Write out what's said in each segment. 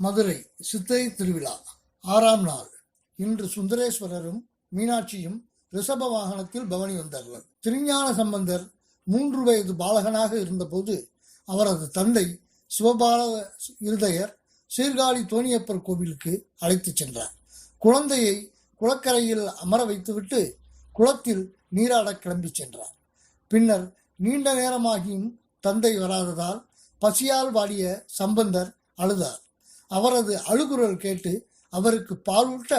மதுரை சித்தை திருவிழா. ஆறாம் நாள். இன்று சுந்தரேஸ்வரரும் மீனாட்சியும் ரிஷப வாகனத்தில் பவனி வந்தார்கள். திருஞான சம்பந்தர் மூன்று வயது பாலகனாக இருந்தபோது அவரது தந்தை சிவபால இருதயர் சீர்காழி தோணியப்பர் கோவிலுக்கு அழைத்துச் சென்றார். குழந்தையை குளக்கரையில் அமர வைத்துவிட்டு குளத்தில் நீராடக் கிளம்பிச் சென்றார். பின்னர் நீண்ட நேரமாகியும் தந்தை வராததால் பசியால் வாடிய சம்பந்தர் அழுதார். அவரது அழுகுரல் கேட்டு அவருக்கு பாலூட்ட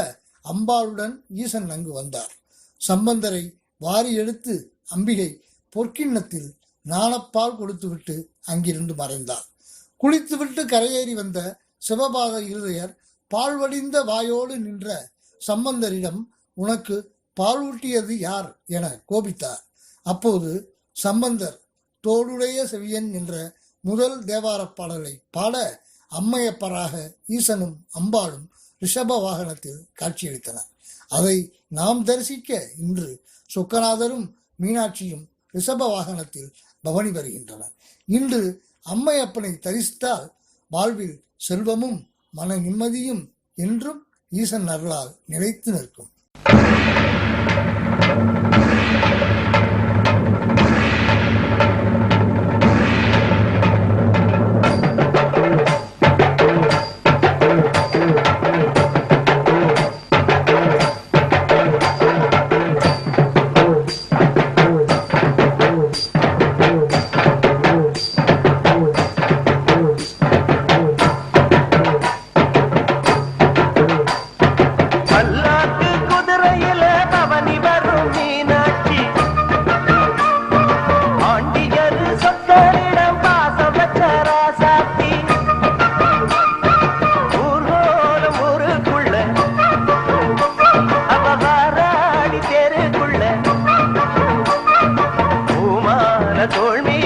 அம்பாளுடன் ஈசன் அங்கு வந்தார். சம்பந்தரை வாரி எடுத்து அம்பிகை பொற்கிண்ணத்தில் நாணப்பால் கொடுத்துவிட்டு அங்கிருந்து மறைந்தார். குளித்துவிட்டு கரையேறி வந்த சிவபாத இருதயர் பால் வடிந்த வாயோடு நின்ற சம்பந்தரிடம் உனக்கு பாலூட்டியது யார்? என கோபித்தார். அப்போது சம்பந்தர் தோடுடைய செவியன் என்ற முதல் தேவாரப் பாடலை பாட அம்மையப்பராக ஈசனும் அம்பாளும் ரிஷப வாகனத்தில் காட்சியளித்தனர். அதை நாம் தரிசிக்க இன்று சொக்கநாதரும் மீனாட்சியும் ரிஷப வாகனத்தில் பவனி வருகின்றனர். இன்று அம்மையப்பனை தரிசித்தால் வாழ்வில் செல்வமும் மன நிம்மதியும் என்றும் ஈசன் அருளால் நிலைத்து நிற்கும். தோல்மே